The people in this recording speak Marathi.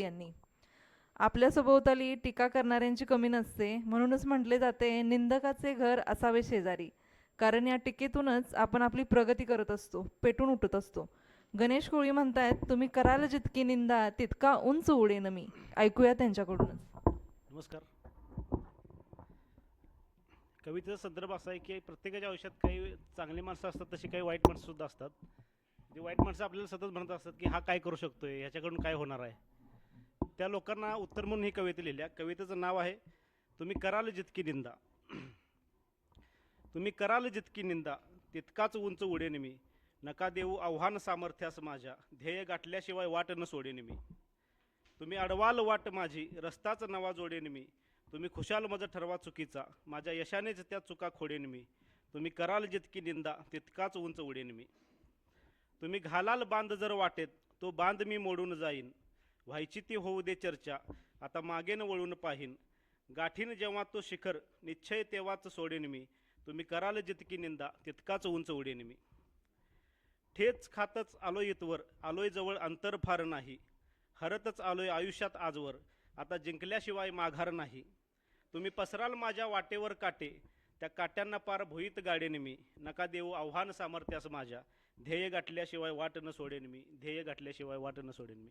यांनी. आपल्या सभोवताली टीका करणाऱ्यांची कमी नसते. म्हणूनच म्हटले जाते निंदकाचे घर असावे शेजारी. कारण या टीकेतूनच आपण आपली प्रगती करत असतो पेटून उठत असतो. गणेश कोळी म्हणतायत तुम्ही कराल जितकी निंदा तितका उंच उडेन मी. ऐकूया त्यांच्याकडूनच. नमस्कार. कवितेचा संदर्भ असा आहे की प्रत्येकाच्या आयुष्यात काही चांगली माणसं असतात तशी काही वाईट माणसं सुद्धा असतात. ते वाईट माणसं आपल्याला सतत म्हणत असतात की हा काय करू शकतोय? ह्याच्याकडून काय होणार आहे? त्या लोकांना उत्तर म्हणून ही कविता लिहिल्या. कवितेचं नाव आहे तुम्ही कराल जितकी निंदा. तुम्ही कराल जितकी निंदा तितकाच उंच उडेन मी. नका देऊ आव्हान सामर्थ्यास माझ्या. ध्येय गाठल्याशिवाय वाट न सोडेन मी. तुम्ही अडवाल वाट माझी रस्ताच नवा जोडेन मी. तुम्ही खुशाल माझा ठरवा चुकीचा. माझ्या यशानेच त्या चुका खोडेन मी. तुम्ही कराल जितकी निंदा तितकाच उंच उडेन मी. तुम्ही घालाल बांध जर वाटेत तो बांध मी मोडून जाईन. व्हायची ती होऊ दे चर्चा. आता मागेन वळून पाहीन. गाठीन जेव्हा तो शिखर निश्चय तेव्हाच सोडेन मी. तुम्ही कराल जितकी निंदा तितकाच उंच उडेन मी. ठेच खातच आलोय इतवर आलोय जवळ अंतर फार नाही. हरतच आलोय आयुष्यात आजवर आता जिंकल्याशिवाय माघार नाही. तुम्ही पसराल माझ्या वाटेवर काटे त्या काट्यांना पार भुईत गाडेन मी. नका देऊ आव्हान सामर्थ्यास माझ्या. ध्येय गाठल्याशिवाय वाट न सोडेन मी. ध्येय गाठल्याशिवाय वाट न सोडेन मी.